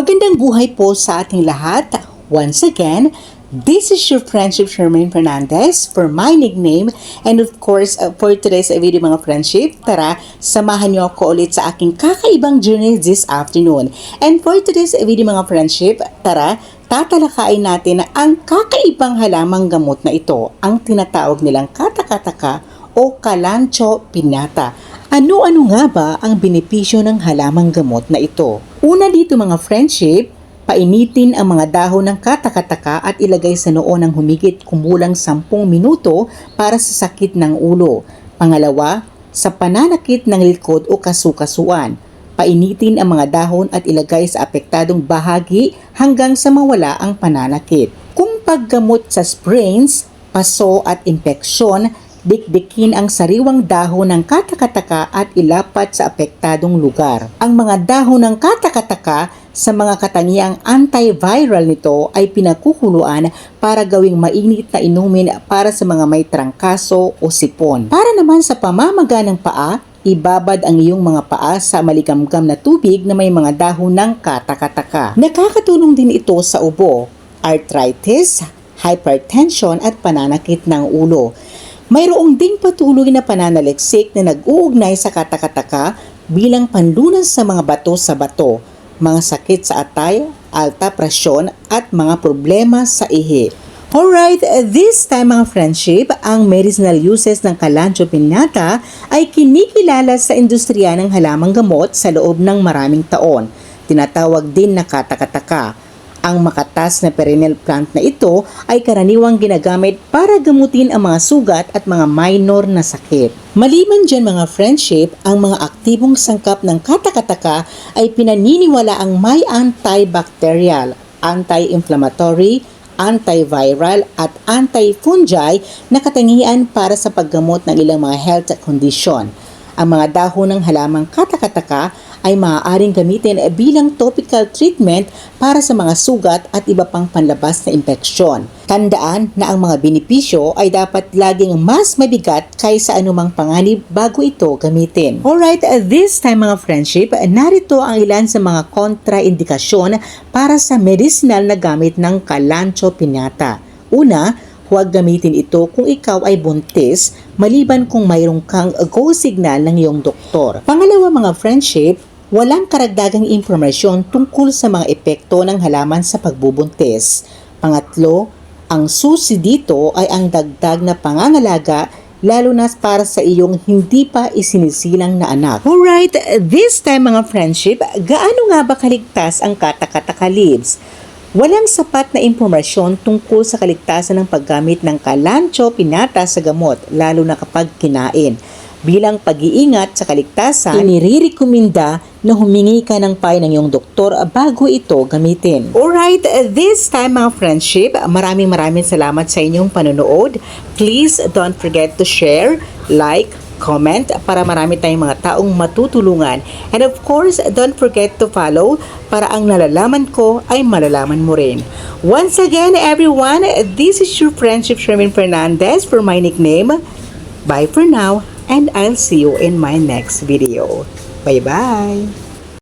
Magandang buhay po sa ating lahat. Once again, this is your friendship Shermaine Fernandez for my nickname and of course uh, for today's video mga friendship, tara samahan niyo ako ulit sa aking kakaibang journey this afternoon. And for today's video mga friendship, tara tatalakayin natin ang kakaibang halamang gamot na ito, ang tinatawag nilang katakataka o kalancho pinata. Ano-ano nga ba ang benepisyo ng halamang gamot na ito? Una dito mga friendship, painitin ang mga dahon ng katakataka at ilagay sa noo ng humigit kumulang 10 minuto para sa sakit ng ulo. Pangalawa, sa pananakit ng likod o kasukasuan. Painitin ang mga dahon at ilagay sa apektadong bahagi hanggang sa mawala ang pananakit. Kung paggamot sa sprains, paso at impeksyon, dikdikin ang sariwang dahon ng katakataka at ilapat sa apektadong lugar. Ang mga dahon ng katakataka sa mga katangiang antiviral nito ay pinakukuluan para gawing mainit na inumin para sa mga may trangkaso o sipon. Para naman sa pamamaga ng paa, ibabad ang iyong mga paa sa maligamgam na tubig na may mga dahon ng katakataka. Nakakatulong din ito sa ubo, arthritis, hypertension at pananakit ng ulo. Mayroong ding patuloy na pananaliksik na nag-uugnay sa katakataka bilang panlunas sa mga bato sa bato, mga sakit sa atay, alta presyon at mga problema sa ihi. Alright, this time mga friendship, ang medicinal uses ng Kalancho Piñata ay kinikilala sa industriya ng halamang gamot sa loob ng maraming taon. Tinatawag din na katakataka. Ang makatas na perennial plant na ito ay karaniwang ginagamit para gamutin ang mga sugat at mga minor na sakit. Maliban dyan mga friendship, ang mga aktibong sangkap ng katakataka ay pinaniniwala ang may antibacterial, anti-inflammatory, antiviral at anti-fungi na katangian para sa paggamot ng ilang mga health condition. Ang mga dahon ng halamang katakataka ay maaaring gamitin bilang topical treatment para sa mga sugat at iba pang panlabas na impeksyon. Tandaan na ang mga benepisyo ay dapat laging mas mabigat kaysa anumang panganib bago ito gamitin. Alright, this time mga friendship, narito ang ilan sa mga kontraindikasyon para sa medicinal na gamit ng Kalancho Piñata. Una, huwag gamitin ito kung ikaw ay buntis maliban kung mayroong kang go signal ng iyong doktor. Pangalawa mga friendship, walang karagdagang impormasyon tungkol sa mga epekto ng halaman sa pagbubuntis. Pangatlo, ang susi dito ay ang dagdag na pangangalaga lalo na para sa iyong hindi pa isinisilang na anak. Alright, this time mga friendship, gaano nga ba kaligtas ang katakataka leaves? Walang sapat na impormasyon tungkol sa kaligtasan ng paggamit ng kalancho pinata sa gamot, lalo na kapag kinain. Bilang pag-iingat sa kaligtasan, inirirekomenda na humingi ka ng payo ng iyong doktor bago ito gamitin. Alright, this time mga friendship, maraming maraming salamat sa inyong panonood. Please don't forget to share, like, comment para marami tayong mga taong matutulungan. And of course, don't forget to follow para ang nalalaman ko ay malalaman mo rin. Once again, everyone, this is your friendship Sherman Fernandez for my nickname. Bye for now and I'll see you in my next video. Bye-bye!